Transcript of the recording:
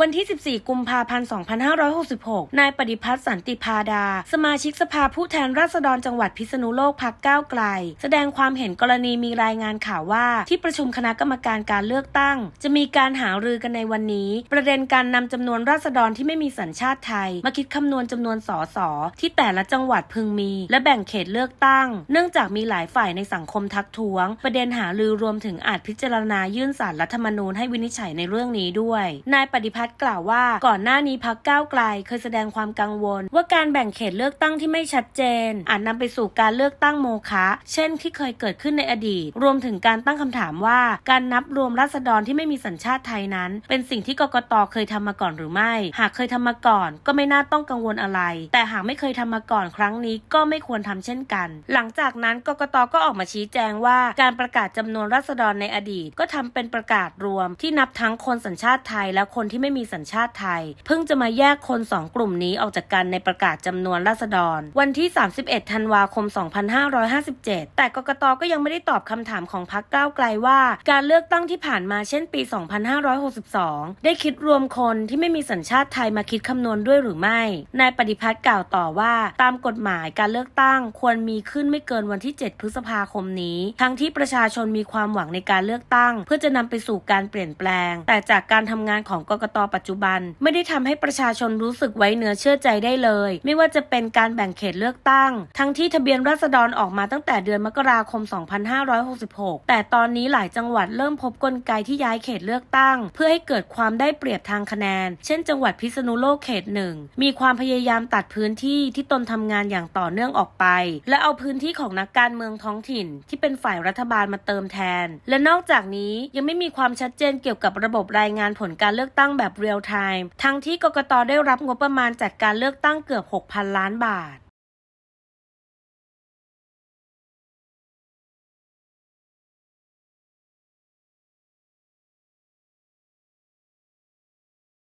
วันที่ 14 กุมภาพันธ์ 2566 นายปฏิพัฒน์สันติพาดา สมาชิกสภาผู้แทนราษฎรจังหวัดพิษณุโลกพักก้าวไกล แสดงความเห็นกรณีมีรายงานข่าวว่า ที่ประชุมคณะกรรมการการเลือกตั้ง จะมีการหารือกันในวันนี้ ประเด็นการนำจำนวนราษฎรที่ไม่มีสัญชาติไทย มาคิดคำนวณจำนวนสสที่แต่ละจังหวัดพึงมี และแบ่งเขตเลือกตั้ง เนื่องจากมีหลายฝ่ายในสังคมทักท้วง ประเด็นหารือรวมถึงอาจพิจารณายื่นสารรัฐธรรมนูญให้วินิจฉัยในเรื่องนี้ด้วย นายปฏิพัฒน์กล่าวว่า ก่อนหน้านี้พักก้าวไกลเคยแสดงความกังวล ว่าการแบ่งเขตเลือกตั้งที่ไม่ชัดเจน อาจนำไปสู่การเลือกตั้งโมฆะเช่นที่เคยเกิดขึ้นในอดีต รวมถึงการตั้งคำถามว่า การนับรวมราษฎรที่ไม่มีสัญชาติไทยนั้น เป็นสิ่งที่กกตเคยทำมาก่อนหรือไม่ หากเคยทำมาก่อน ก็ไม่น่าต้องกังวลอะไร แต่หากไม่เคยทำมาก่อนครั้งนี้ก็ไม่ควรทำเช่นกัน หลังจากนั้นกกตก็ออกมาชี้แจงว่า การประกาศจำนวนราษฎรในอดีต ก็ทำเป็นประกาศรวมที่นับทั้งคนสัญชาติไทยและคนที่ไม่มีีสัญชาติไทย เพิ่งจะมาแยกคนสองกลุ่มนี้ออกจากกันในประกาศจำนวนราษฎร วันที่ 31 ธันวาคม 2557 แต่กกตก็ยังไม่ได้ตอบคำถามของพรรคก้าวไกลว่า การเลือกตั้งที่ผ่านมาเช่นปี 2562 ได้คิดรวมคนที่ไม่มีสัญชาติไทยมาคิดคำนวณด้วยหรือไม่ นายปฏิพัฒน์กล่าวต่อว่าตามกฎหมายการเลือกตั้งควรมีขึ้นไม่เกินวันที่ 7 พฤษภาคมนี้ ทั้งที่ประชาชนมีความหวังในการเลือกตั้ง เพื่อจะนำไปสู่การเปลี่ยนแปลง แต่จากการทำงานของกกตปัจจุบัน ไม่ได้ทำให้ประชาชนรู้สึกไว้เนื้อเชื่อใจได้เลย ไม่ว่าจะเป็นการแบ่งเขตเลือกตั้ง ทั้งที่ทะเบียนราษฎรออกมาตั้งแต่เดือนมกราคม 2566 แต่ตอนนี้หลายจังหวัดเริ่มพบกลไกที่ย้ายเขตเลือกตั้ง เพื่อให้เกิดความได้เปรียบทางคะแนน เช่น จังหวัดพิษณุโลกเขตหนึ่งมีความพยายามตัดพื้นที่ที่ตนทำงานอย่างต่อเนื่องออกไป และเอาพื้นที่ของนักการเมืองท้องถิ่น ที่เป็นฝ่ายรัฐบาลมาเติมแทน และนอกจากนี้ยังไม่มีความชัดเจนเกี่ยวกับระบบรายงานผลการเลือกตั้งแบบเรียลไทม์ทั้งที่กกตได้รับงบประมาณจัดการเลือกตั้งเกือบ 6,000 ล้านบาท